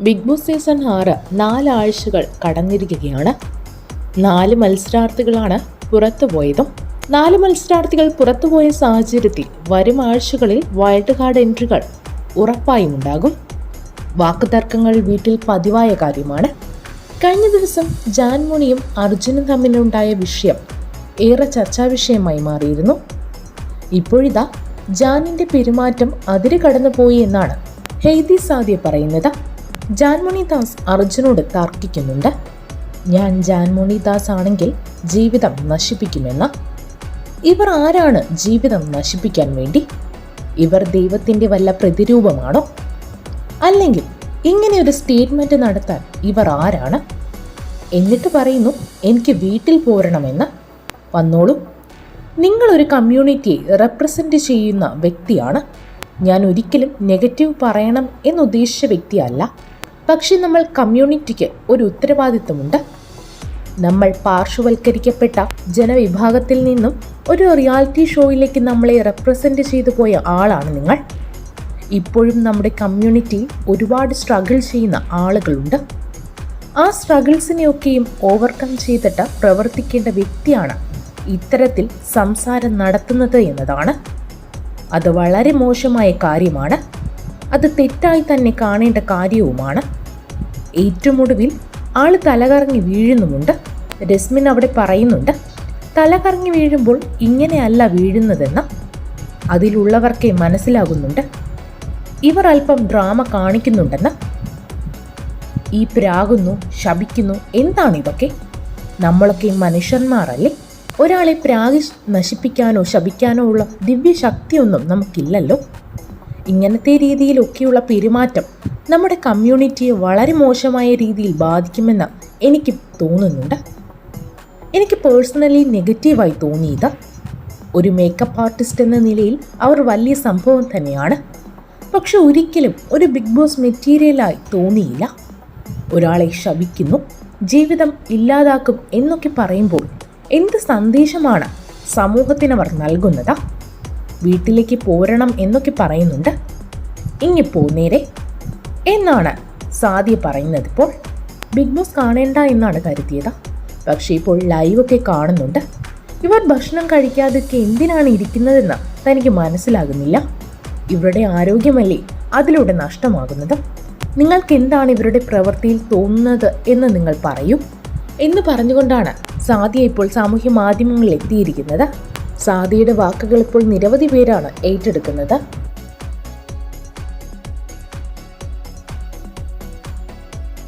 Big boss season ആറ് നാലാഴ്ചകൾ കടന്നിരിക്കുകയാണ്. നാല് മത്സരാർത്ഥികളാണ് പുറത്തുപോയതും. നാല് മത്സരാർത്ഥികൾ പുറത്തുപോയ സാഹചര്യത്തിൽ വരും ആഴ്ചകളിൽ വൈൽഡ് കാർഡ് എൻട്രികൾ ഉറപ്പായും ഉണ്ടാകും. വാക്കുതർക്കങ്ങൾ വീട്ടിൽ പതിവായ കാര്യമാണ്. കഴിഞ്ഞ ദിവസം ജാൻമുണിയും അർജുനും തമ്മിലുണ്ടായ വിഷയം ഏറെ ചർച്ചാ വിഷയമായി മാറിയിരുന്നു. ഇപ്പോഴിതാ ജാനിന്റെ പെരുമാറ്റം അതിര് കടന്നുപോയി എന്നാണ് ഹെയ്തി സാദിയ പറയുന്നത്. ജാൻമണി ദാസ് അർജുനോട് തർക്കിക്കുന്നുണ്ട്. ഞാൻ ജാൻമണി ദാസ് ആണെങ്കിൽ ജീവിതം നശിപ്പിക്കുമെന്ന്. ഇവർ ആരാണ് ജീവിതം നശിപ്പിക്കാൻ വേണ്ടി? ഇവർ ദൈവത്തിന്റെ വല്ല പ്രതിരൂപമാണോ? അല്ലെങ്കിൽ ഇങ്ങനെ ഒരു സ്റ്റേറ്റ്മെന്റ് നടത്താൻ ഇവർ ആരാണ്? എന്നിട്ട് പറയുന്നു എനിക്ക് വീട്ടിൽ പോരണമെന്ന്. വന്നോളൂ. നിങ്ങളൊരു കമ്മ്യൂണിറ്റിയെ റെപ്രസെന്റ് ചെയ്യുന്ന വ്യക്തിയാണ്. ഞാൻ ഒരിക്കലും നെഗറ്റീവ് പറയണം എന്നുദ്ദേശിച്ച വ്യക്തിയല്ല. പക്ഷെ നമ്മൾ കമ്മ്യൂണിറ്റിക്ക് ഒരു ഉത്തരവാദിത്തമുണ്ട് നമ്മൾ പാർശ്വവൽക്കരിക്കപ്പെട്ട ജനവിഭാഗത്തിൽ നിന്നും ഒരു റിയാലിറ്റി ഷോയിലേക്ക് നമ്മളെ റെപ്രസെന്റ് ചെയ്തു പോയ ആളാണ് നിങ്ങൾ. ഇപ്പോഴും നമ്മുടെ കമ്മ്യൂണിറ്റി ഒരുപാട് സ്ട്രഗിൾ ചെയ്യുന്ന ആളുകളുണ്ട്. ആ സ്ട്രഗിൾസിനെയൊക്കെയും ഓവർകം ചെയ്തിട്ട് പ്രവർത്തിക്കേണ്ട വ്യക്തിയാണ് ഇത്തരത്തിൽ സംസാരം നടത്തുന്നത് എന്നതാണ്. അത് വളരെ മോശമായ കാര്യമാണ്. അത് തെറ്റായി തന്നെ കാണേണ്ട കാര്യവുമാണ്. ഏറ്റവും ഒടുവിൽ ആൾ തലകറങ്ങി വീഴുന്നുമുണ്ട്. രസ്മിൻ അവിടെ പറയുന്നുണ്ട് തലകറങ്ങി വീഴുമ്പോൾ ഇങ്ങനെയല്ല വീഴുന്നതെന്ന് അതിലുള്ളവർക്കേ മനസ്സിലാകുന്നുണ്ട്. ഇവർ അല്പം ഡ്രാമ കാണിക്കുന്നുണ്ടെന്ന്. ഈ പ്രാകുന്നു ശപിക്കുന്നു എന്താണ് ഇതൊക്കെ നമ്മളൊക്കെ മനുഷ്യന്മാരല്ലേ? ഒരാളെ പ്രാഗി നശിപ്പിക്കാനോ ശപിക്കാനോ ഉള്ള ദിവ്യശക്തിയൊന്നും നമുക്കില്ലല്ലോ. ഇങ്ങനത്തെ രീതിയിലൊക്കെയുള്ള പെരുമാറ്റം നമ്മുടെ കമ്മ്യൂണിറ്റിയെ വളരെ മോശമായ രീതിയിൽ ബാധിക്കുമെന്ന് എനിക്ക് തോന്നുന്നുണ്ട്. എനിക്ക് പേഴ്സണലി നെഗറ്റീവായി തോന്നിയത് ഒരു മേക്കപ്പ് ആർട്ടിസ്റ്റ് എന്ന നിലയിൽ അവർ വലിയ സംഭവം തന്നെയാണ്. പക്ഷെ ഒരിക്കലും ഒരു ബിഗ് ബോസ് മെറ്റീരിയലായി തോന്നിയില്ല. ഒരാളെ ശപിക്കുന്നു ജീവിതം ഇല്ലാതാക്കും എന്നൊക്കെ പറയുമ്പോൾ എന്ത് സന്ദേശമാണ് സമൂഹത്തിനവർ നൽകുന്നത്? വീട്ടിലേക്ക് പോരണം എന്നൊക്കെ പറയുന്നുണ്ട്. ഇങ്ങി പോന്നേരെ എന്നാണ് സാദിയ പറയുന്നത് ഇപ്പോൾ. ബിഗ് ബോസ് കാണേണ്ട എന്നാണ് കരുതിയത്. പക്ഷേ ഇപ്പോൾ ലൈവൊക്കെ കാണുന്നുണ്ട്. ഇവർ ഭക്ഷണം കഴിക്കാതൊക്കെ എന്തിനാണ് ഇരിക്കുന്നതെന്ന് തനിക്ക് മനസ്സിലാകുന്നില്ല. ഇവരുടെ ആരോഗ്യമല്ലേ അതിലൂടെ നഷ്ടമാകുന്നത്? നിങ്ങൾക്ക് എന്താണ് ഇവരുടെ പ്രവൃത്തിയിൽ തോന്നുന്നത് എന്ന് നിങ്ങൾ പറയൂ. എന്ന് പറഞ്ഞുകൊണ്ടാണ് സാദിയ ഇപ്പോൾ സാമൂഹ്യ മാധ്യമങ്ങളിൽ എത്തിയിരിക്കുന്നത്. സാദിയുടെ വാക്കുകൾ ഇപ്പോൾ നിരവധി പേരാണ് ഏറ്റെടുക്കുന്നത്.